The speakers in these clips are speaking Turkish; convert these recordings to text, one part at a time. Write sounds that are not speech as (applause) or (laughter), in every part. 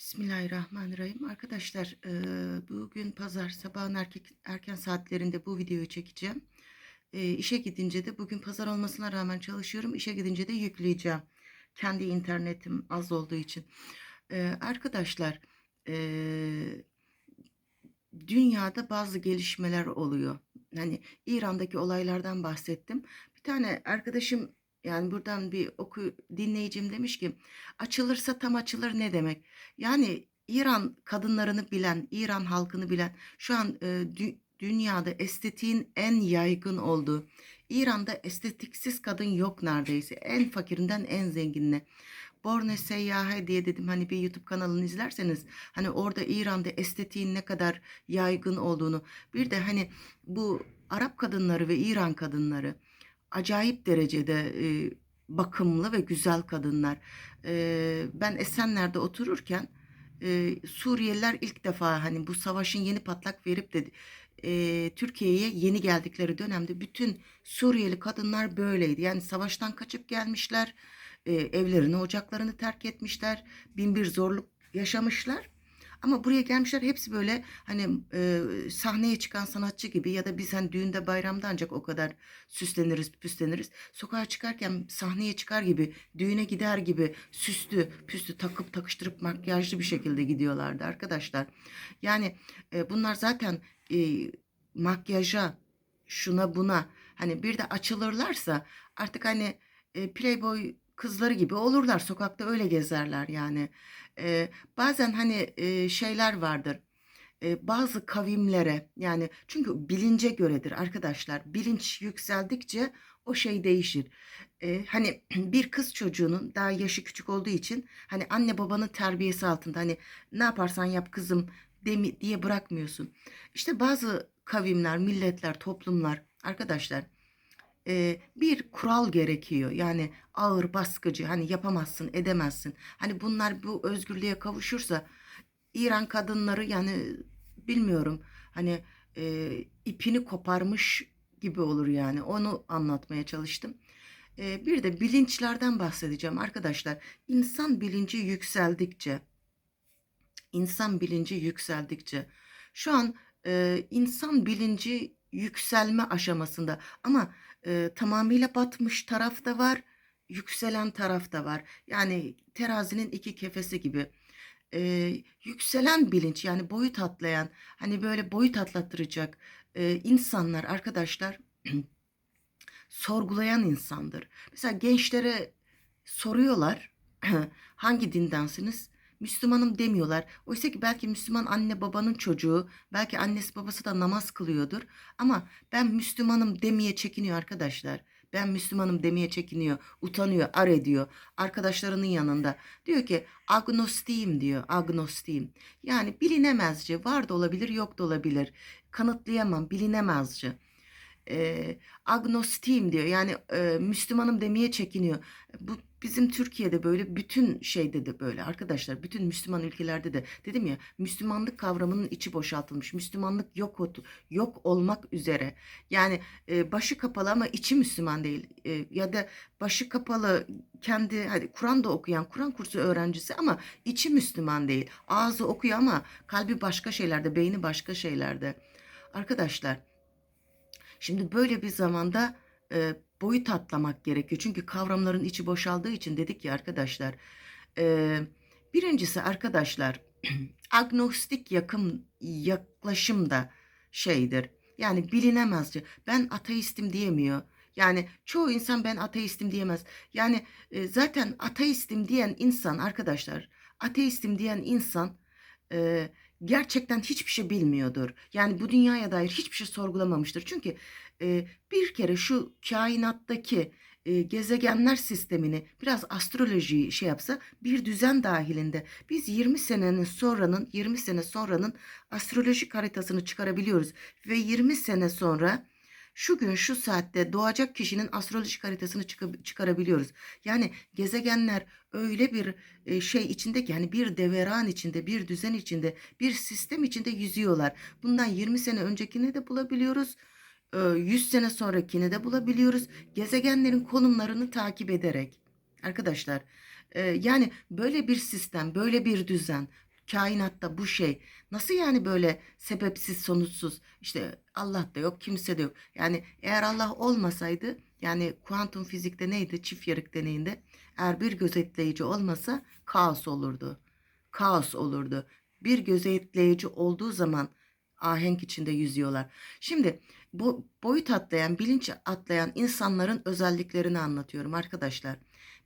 Bismillahirrahmanirrahim. Arkadaşlar eee, bugün pazar sabahın erkek, erken saatlerinde bu videoyu çekeceğim. Eee, işe gidince de bugün pazar olmasına rağmen çalışıyorum. İşe gidince de yükleyeceğim. Kendi internetim az olduğu için. Eee, arkadaşlar eee, dünyada bazı gelişmeler oluyor. Hani İran'daki olaylardan bahsettim. Bir tane arkadaşım yani buradan bir oku dinleyicim demiş ki açılırsa tam açılır ne demek? Yani İran kadınlarını bilen, İran halkını bilen şu an e, dü- dünyada estetiğin en yaygın olduğu İran'da estetiksiz kadın yok neredeyse. En fakirinden en zenginine. Borne Seyyahe diye dedim hani bir YouTube kanalını izlerseniz hani orada İran'da estetiğin ne kadar yaygın olduğunu bir de hani bu Arap kadınları ve İran kadınları acayip derecede e, bakımlı ve güzel kadınlar. E, ben Esenler'de otururken e, Suriyeliler ilk defa hani bu savaşın yeni patlak verip de e, Türkiye'ye yeni geldikleri dönemde bütün Suriyeli kadınlar böyleydi. Yani savaştan kaçıp gelmişler, e, evlerini, ocaklarını terk etmişler, bin bir zorluk yaşamışlar. Ama buraya gelmişler hepsi böyle hani e, sahneye çıkan sanatçı gibi ya da biz hani düğünde bayramda ancak o kadar süsleniriz püsleniriz. Sokağa çıkarken sahneye çıkar gibi düğüne gider gibi süslü püslü takıp takıştırıp makyajlı bir şekilde gidiyorlardı arkadaşlar. Yani e, bunlar zaten e, makyaja şuna buna hani bir de açılırlarsa artık hani e, Playboy kızları gibi olurlar sokakta öyle gezerler yani. E, bazen hani e, şeyler vardır bazı kavimlere yani çünkü bilince göredir arkadaşlar. Bilinç yükseldikçe o şey değişir. E, hani (clears throat) bir kız çocuğunun daha yaşı küçük olduğu için hani anne babanın terbiyesi altında hani ne yaparsan yap kızım demi, diye bırakmıyorsun. İşte bazı kavimler, milletler, toplumlar arkadaşlar e, bir kural gerekiyor. Yani ağır, baskıcı hani yapamazsın, edemezsin. Hani bunlar bu özgürlüğe kavuşursa İran kadınları yani bilmiyorum hani e, ipini koparmış gibi olur yani onu anlatmaya çalıştım. E, bir de bilinçlerden bahsedeceğim arkadaşlar. İnsan bilinci yükseldikçe, insan bilinci yükseldikçe şu an e, insan bilinci yükselme aşamasında ama e, tamamıyla batmış taraf da var, yükselen taraf da var. Yani terazinin iki kefesi gibi e, yükselen bilinç yani boyut atlayan hani böyle boyut atlattıracak e, insanlar arkadaşlar (clears throat) sorgulayan insandır. Mesela gençlere soruyorlar (clears throat) hangi dindensiniz? Müslümanım demiyorlar. Oysa ki belki Müslüman anne babanın çocuğu, belki annesi babası da namaz kılıyordur. Ama ben Müslümanım demeye çekiniyor arkadaşlar. Ben Müslümanım demeye çekiniyor, utanıyor, ar ediyor. Arkadaşlarının yanında. Diyor ki agnostiyim diyor, agnostiyim. Yani bilinemezce, var da olabilir, yok da olabilir. Kanıtlayamam, bilinemezce e, agnostiyim diyor. Yani e, Müslümanım demeye çekiniyor. Bu bizim Türkiye'de böyle bütün şeyde de böyle arkadaşlar bütün Müslüman ülkelerde de dedim ya Müslümanlık kavramının içi boşaltılmış. Müslümanlık yok ol- yok olmak üzere. Yani e, başı kapalı ama içi Müslüman değil. E, ya da başı kapalı kendi hadi Kur'an da okuyan Kur'an kursu öğrencisi ama içi Müslüman değil. Ağzı okuyor ama kalbi başka şeylerde, beyni başka şeylerde. Arkadaşlar Şimdi böyle bir zamanda e, boyut atlamak gerekiyor. Çünkü kavramların içi boşaldığı için dedik ya arkadaşlar. E, birincisi arkadaşlar (clears throat) agnostik yakın yaklaşım da şeydir. Yani bilinemezce. Ben ateistim diyemiyor. Yani çoğu insan ben ateistim diyemez. Yani e, zaten ateistim diyen insan arkadaşlar, ateistim diyen insan e, gerçekten hiçbir şey bilmiyordur. Yani bu dünyaya dair hiçbir şey sorgulamamıştır. Çünkü e, bir kere şu kainattaki e, gezegenler sistemini biraz astrolojiyi şey yapsa bir düzen dahilinde biz 20 senenin sonranın 20 sene sonranın astrolojik haritasını çıkarabiliyoruz ve 20 sene sonra şu gün şu saatte doğacak kişinin astrolojik haritasını çıka- çıkarabiliyoruz. Yani gezegenler öyle bir e, şey içinde yani bir deveran içinde, bir düzen içinde, bir sistem içinde yüzüyorlar. Bundan 20 sene öncekini de bulabiliyoruz. e, 100 sene sonrakini de bulabiliyoruz. Gezegenlerin konumlarını takip ederek. Arkadaşlar, e, yani böyle bir sistem, böyle bir düzen kainatta bu şey nasıl yani böyle sebepsiz sonuçsuz işte Allah da yok kimse de yok. Yani eğer Allah olmasaydı yani kuantum fizikte neydi çift yarık deneyinde eğer bir gözetleyici olmasa kaos olurdu. Kaos olurdu. Bir gözetleyici olduğu zaman ahenk içinde yüzüyorlar. Şimdi bu boyut atlayan, bilinç atlayan insanların özelliklerini anlatıyorum arkadaşlar.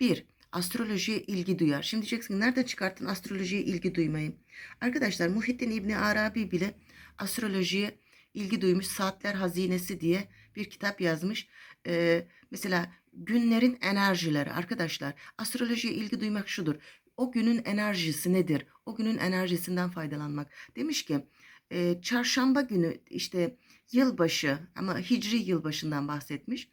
Bir, astrolojiye ilgi duyar. Şimdi diyeceksin ki, nereden çıkarttın astrolojiye ilgi duymayı? Arkadaşlar Muhittin İbni Arabi bile astrolojiye ilgi duymuş. Saatler Hazinesi diye bir kitap yazmış. Ee, mesela günlerin enerjileri arkadaşlar. Astrolojiye ilgi duymak şudur. O günün enerjisi nedir? O günün enerjisinden faydalanmak. Demiş ki e, çarşamba günü işte yılbaşı ama hicri yılbaşından bahsetmiş.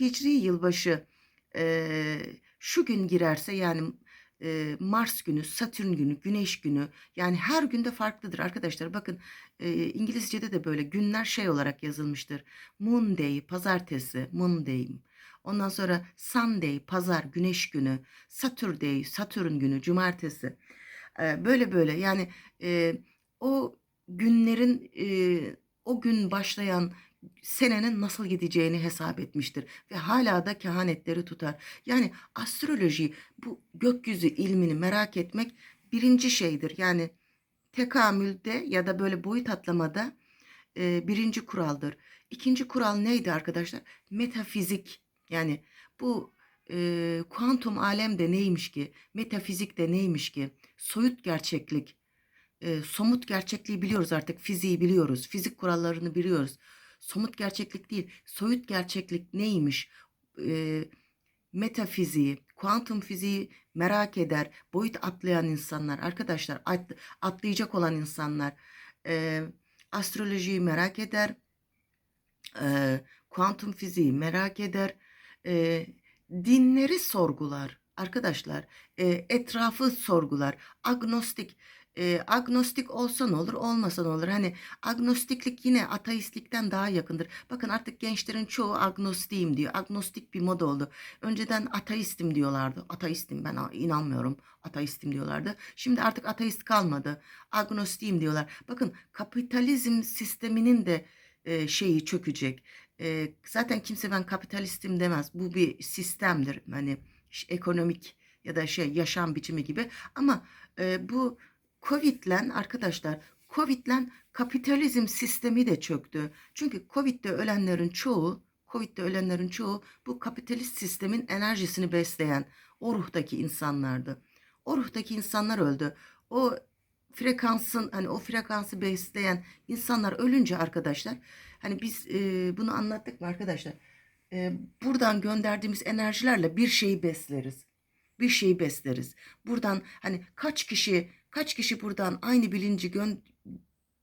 Hicri yılbaşı e, şu gün girerse yani e, Mars günü, Satürn günü, Güneş günü yani her günde farklıdır arkadaşlar. Bakın e, İngilizce'de de böyle günler şey olarak yazılmıştır. Monday, pazartesi, Monday. Ondan sonra Sunday, pazar, güneş günü. Saturday, Satürn günü, cumartesi. E, böyle böyle yani e, o günlerin e, o gün başlayan senenin nasıl gideceğini hesap etmiştir ve hala da kehanetleri tutar. Yani astroloji bu gökyüzü ilmini merak etmek birinci şeydir. Yani tekamülde ya da böyle boyut atlamada e, birinci kuraldır. İkinci kural neydi arkadaşlar? Metafizik yani bu e, kuantum alem de neymiş ki? Metafizik de neymiş ki? Soyut gerçeklik, e, somut gerçekliği biliyoruz artık. Fiziği biliyoruz. Fizik kurallarını biliyoruz. Somut gerçeklik değil. Soyut gerçeklik neymiş? E, metafiziği, kuantum fiziği merak eder. Boyut atlayan insanlar, arkadaşlar at, atlayacak olan insanlar. E, astrolojiyi merak eder. E, kuantum fiziği merak eder. E, dinleri sorgular. Arkadaşlar e, etrafı sorgular. Agnostik e, agnostik olsa ne olur olmasa ne olur. Hani agnostiklik yine ateistlikten daha yakındır. Bakın artık gençlerin çoğu agnostiyim diyor. Agnostik bir moda oldu. Önceden ateistim diyorlardı. Ateistim ben inanmıyorum. Ateistim diyorlardı. Şimdi artık ateist kalmadı. Agnostiyim diyorlar. Bakın kapitalizm sisteminin de e, şeyi çökecek. E, zaten kimse ben kapitalistim demez. Bu bir sistemdir. Hani ekonomik ya da şey yaşam biçimi gibi. Ama e, bu Covid'len arkadaşlar Covid'len kapitalizm sistemi de çöktü. Çünkü Covid'de ölenlerin çoğu Covid'de ölenlerin çoğu bu kapitalist sistemin enerjisini besleyen o ruhtaki insanlardı. O ruhtaki insanlar öldü. O frekansın hani o frekansı besleyen insanlar ölünce arkadaşlar hani biz e, bunu anlattık mı arkadaşlar? E, buradan gönderdiğimiz enerjilerle bir şeyi besleriz. Bir şeyi besleriz. Buradan hani kaç kişi kaç kişi buradan aynı bilinci gö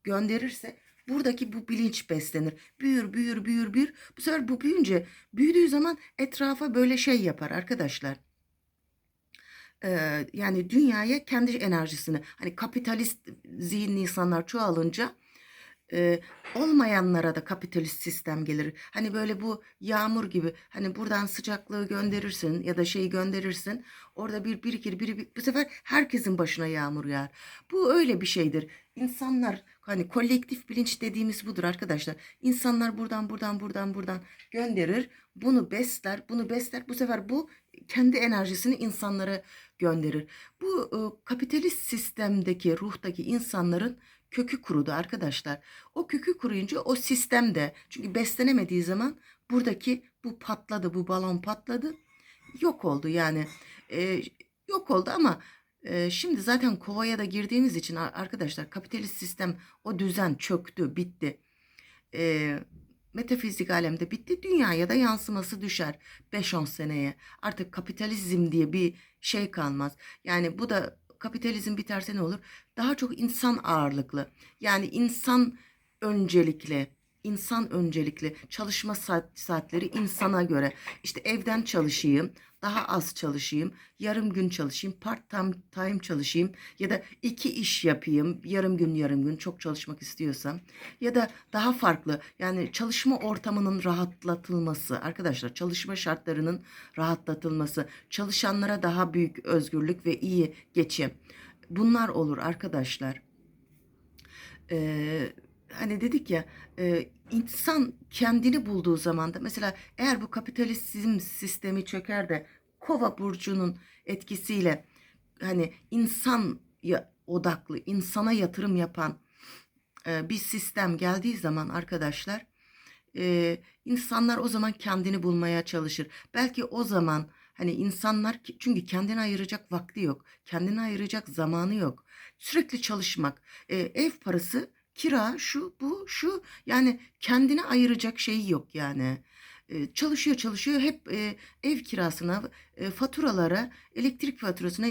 gönderirse buradaki bu bilinç beslenir. Büyür, büyür, büyür, büyür. Bu sefer bu büyünce büyüdüğü zaman etrafa böyle şey yapar arkadaşlar. Ee, yani dünyaya kendi enerjisini hani kapitalist zihinli insanlar çoğalınca e, olmayanlara da kapitalist sistem gelir. Hani böyle bu yağmur gibi hani buradan sıcaklığı gönderirsin ya da şeyi gönderirsin. Orada bir birikir biri bir, bu sefer herkesin başına yağmur yağar. Bu öyle bir şeydir. İnsanlar hani kolektif bilinç dediğimiz budur arkadaşlar. İnsanlar buradan buradan buradan buradan gönderir. Bunu besler, bunu besler. Bu sefer bu kendi enerjisini insanlara gönderir. Bu e, kapitalist sistemdeki ruhtaki insanların kökü kurudu arkadaşlar. O kökü kuruyunca o sistemde çünkü beslenemediği zaman buradaki bu patladı bu balon patladı yok oldu yani e, yok oldu ama e, şimdi zaten kovaya da girdiğimiz için arkadaşlar kapitalist sistem o düzen çöktü bitti. E, metafizik alemde bitti dünyaya da yansıması düşer 5-10 seneye artık kapitalizm diye bir şey kalmaz yani bu da kapitalizm biterse ne olur? Daha çok insan ağırlıklı. Yani insan öncelikli, insan öncelikli çalışma saat, saatleri insana göre. İşte evden çalışayım, daha az çalışayım, yarım gün çalışayım, part time çalışayım ya da iki iş yapayım, yarım gün yarım gün çok çalışmak istiyorsam ya da daha farklı yani çalışma ortamının rahatlatılması arkadaşlar çalışma şartlarının rahatlatılması, çalışanlara daha büyük özgürlük ve iyi geçim bunlar olur arkadaşlar. Eee, hani dedik ya e, insan kendini bulduğu zaman da mesela eğer bu kapitalizm sistemi çöker de Kova burcunun etkisiyle hani insan odaklı insana yatırım yapan e, bir sistem geldiği zaman arkadaşlar e, insanlar o zaman kendini bulmaya çalışır. Belki o zaman hani insanlar çünkü kendine ayıracak vakti yok. Kendine ayıracak zamanı yok. Sürekli çalışmak. E, ev parası, kira, şu, bu, şu. Yani kendine ayıracak şeyi yok yani. Çalışıyor çalışıyor hep ev kirasına, faturalara, elektrik faturasına,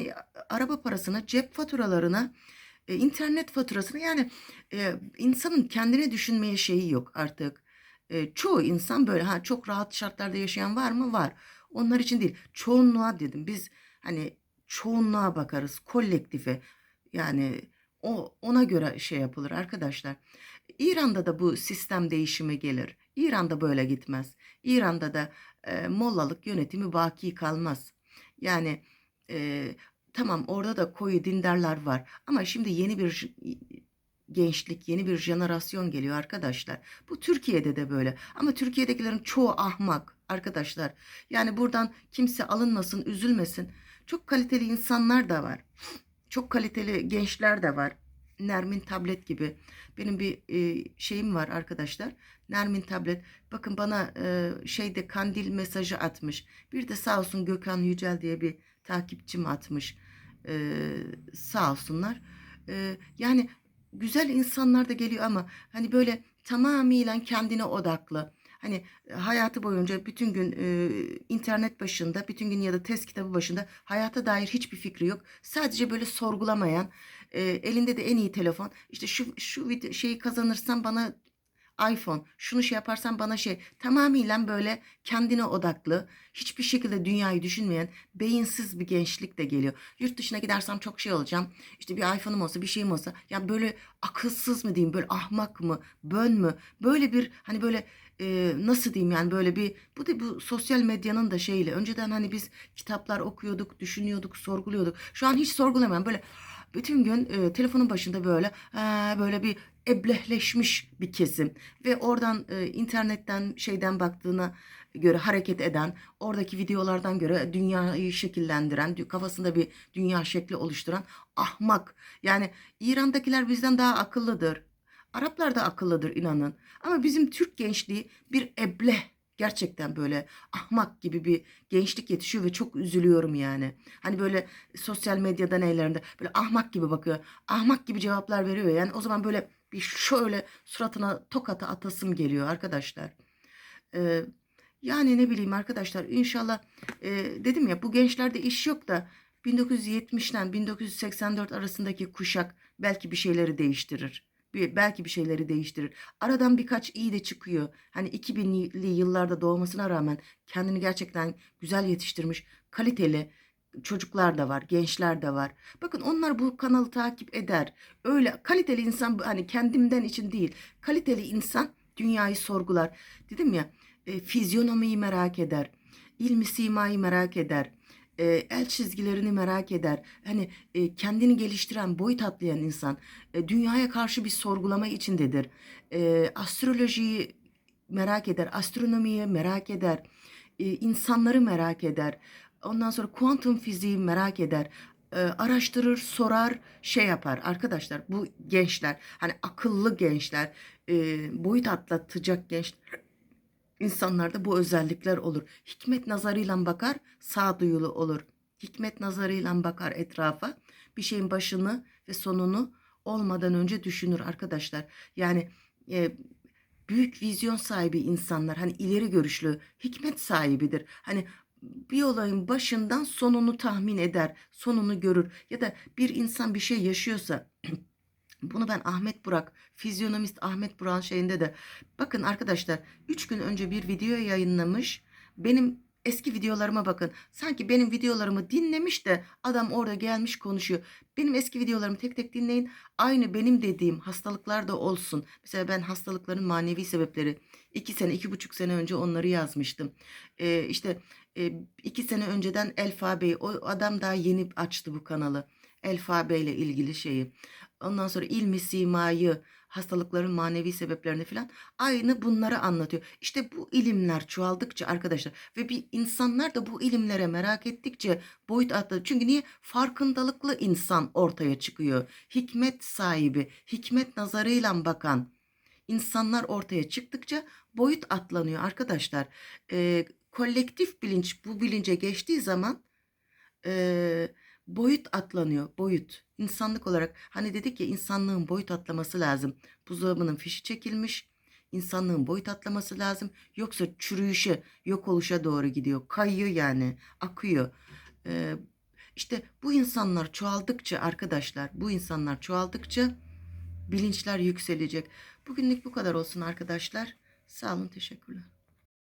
araba parasına, cep faturalarına, internet faturasına yani insanın kendine düşünmeye şeyi yok artık. Çoğu insan böyle ha çok rahat şartlarda yaşayan var mı? Var. Onlar için değil. Çoğunluğa dedim. Biz hani çoğunluğa bakarız. Kolektife. Yani o ona göre şey yapılır arkadaşlar. İran'da da bu sistem değişimi gelir. İran'da böyle gitmez. İran'da da e, mollalık yönetimi baki kalmaz. Yani e, tamam orada da koyu dindarlar var. Ama şimdi yeni bir gençlik, yeni bir jenerasyon geliyor arkadaşlar. Bu Türkiye'de de böyle. Ama Türkiye'dekilerin çoğu ahmak arkadaşlar. Yani buradan kimse alınmasın, üzülmesin. Çok kaliteli insanlar da var. Çok kaliteli gençler de var. Nermin Tablet gibi. Benim bir e, şeyim var arkadaşlar. Nermin Tablet. Bakın bana e, şeyde kandil mesajı atmış. Bir de sağ olsun Gökhan Yücel diye bir takipçim atmış. E, sağ olsunlar. E, yani güzel insanlar da geliyor ama hani böyle tamamıyla kendine odaklı. Hani e, hayatı boyunca bütün gün e, internet başında, bütün gün ya da test kitabı başında hayata dair hiçbir fikri yok. Sadece böyle sorgulamayan, e, elinde de en iyi telefon. İşte şu şu video, şeyi kazanırsam bana iPhone, şunu şey yaparsam bana şey tamamıyla böyle kendine odaklı, hiçbir şekilde dünyayı düşünmeyen beyinsiz bir gençlik de geliyor. Yurt dışına gidersem çok şey olacağım. İşte bir iPhone'um olsa, bir şeyim olsa. Ya böyle akılsız mı diyeyim, böyle ahmak mı, bön mü? Böyle bir hani böyle e, nasıl diyeyim yani böyle bir bu da bu sosyal medyanın da şeyiyle. Önceden hani biz kitaplar okuyorduk, düşünüyorduk, sorguluyorduk. Şu an hiç sorgulamıyorum. Böyle bütün gün e, telefonun başında böyle e, böyle bir eblehleşmiş bir kesim ve oradan e, internetten şeyden baktığına göre hareket eden, oradaki videolardan göre dünyayı şekillendiren, kafasında bir dünya şekli oluşturan ahmak. Yani İran'dakiler bizden daha akıllıdır. Araplar da akıllıdır inanın. Ama bizim Türk gençliği bir ebleh gerçekten böyle ahmak gibi bir gençlik yetişiyor ve çok üzülüyorum yani. Hani böyle sosyal medyada neylerinde böyle ahmak gibi bakıyor. Ahmak gibi cevaplar veriyor. Yani o zaman böyle bir şöyle suratına tokata atasım geliyor arkadaşlar. Ee, yani ne bileyim arkadaşlar inşallah e, dedim ya bu gençlerde iş yok da 1970'ten 1984 arasındaki kuşak belki bir şeyleri değiştirir. Bir, belki bir şeyleri değiştirir. Aradan birkaç iyi de çıkıyor. Hani 2000'li yıllarda doğmasına rağmen kendini gerçekten güzel yetiştirmiş, kaliteli çocuklar da var, gençler de var. Bakın onlar bu kanalı takip eder. Öyle kaliteli insan hani kendimden için değil. Kaliteli insan dünyayı sorgular. Dedim ya e, fizyonomiyi merak eder. ilmi simayı merak eder. E, el çizgilerini merak eder. Hani e, kendini geliştiren, boyut atlayan insan e, dünyaya karşı bir sorgulama içindedir. E, astrolojiyi merak eder, astronomiyi merak eder, e, insanları merak eder. Ondan sonra kuantum fiziği merak eder. E, araştırır, sorar, şey yapar. Arkadaşlar bu gençler, hani akıllı gençler, e, boyut atlatacak gençler İnsanlarda bu özellikler olur. Hikmet nazarıyla bakar, sağduyulu olur. Hikmet nazarıyla bakar etrafa. Bir şeyin başını ve sonunu olmadan önce düşünür arkadaşlar. Yani e, büyük vizyon sahibi insanlar, hani ileri görüşlü, hikmet sahibidir. Hani bir olayın başından sonunu tahmin eder, sonunu görür. Ya da bir insan bir şey yaşıyorsa (clears throat) bunu ben Ahmet Burak, fizyonomist Ahmet Burak'ın şeyinde de bakın arkadaşlar 3 gün önce bir video yayınlamış. Benim eski videolarıma bakın. Sanki benim videolarımı dinlemiş de adam orada gelmiş konuşuyor. Benim eski videolarımı tek tek dinleyin. Aynı benim dediğim hastalıklar da olsun. Mesela ben hastalıkların manevi sebepleri 2 sene, iki buçuk sene önce onları yazmıştım. Ee, işte e, iki sene önceden Elfa Bey, o adam daha yeni açtı bu kanalı. Alfabeyle ilgili şeyi. Ondan sonra ilmi simayı, hastalıkların manevi sebeplerini falan aynı bunları anlatıyor. İşte bu ilimler çoğaldıkça arkadaşlar ve bir insanlar da bu ilimlere merak ettikçe boyut atladı. Çünkü niye? Farkındalıklı insan ortaya çıkıyor. Hikmet sahibi, hikmet nazarıyla bakan insanlar ortaya çıktıkça boyut atlanıyor arkadaşlar. Ee, kolektif bilinç bu bilince geçtiği zaman e, boyut atlanıyor. Boyut. İnsanlık olarak hani dedik ya insanlığın boyut atlaması lazım. Buzdolabının fişi çekilmiş. İnsanlığın boyut atlaması lazım. Yoksa çürüyüşe, yok oluşa doğru gidiyor. Kayıyor yani. Akıyor. Ee, işte bu insanlar çoğaldıkça arkadaşlar, bu insanlar çoğaldıkça bilinçler yükselecek. Bugünlük bu kadar olsun arkadaşlar. Sağ olun, teşekkürler.